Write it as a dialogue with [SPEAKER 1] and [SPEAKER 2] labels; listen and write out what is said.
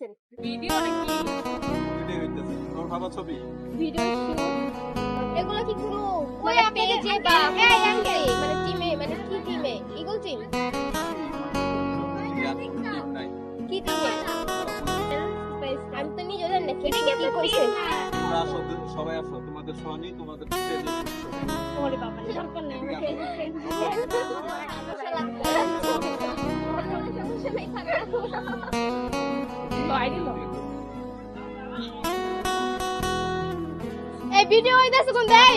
[SPEAKER 1] করতেছেন
[SPEAKER 2] ভিডিও নাকি
[SPEAKER 3] ভিডিও হইতেছে তোর ভালো ছবি
[SPEAKER 1] ভিডিও এগুলো কি কোনো মানে
[SPEAKER 4] আপনাদের-
[SPEAKER 1] পেজে বা মানে টিমে মানে কি টিমে ইগল টিম কি টিমে আমি তো নিজে জানি না কে কি কইছে
[SPEAKER 3] সবাই আসো তোমাদের সহনি তোমাদের
[SPEAKER 4] ওরে বাবা দরকার নেই
[SPEAKER 2] আইডি লো
[SPEAKER 1] এই ভিডিও হইতাছে কোন দেই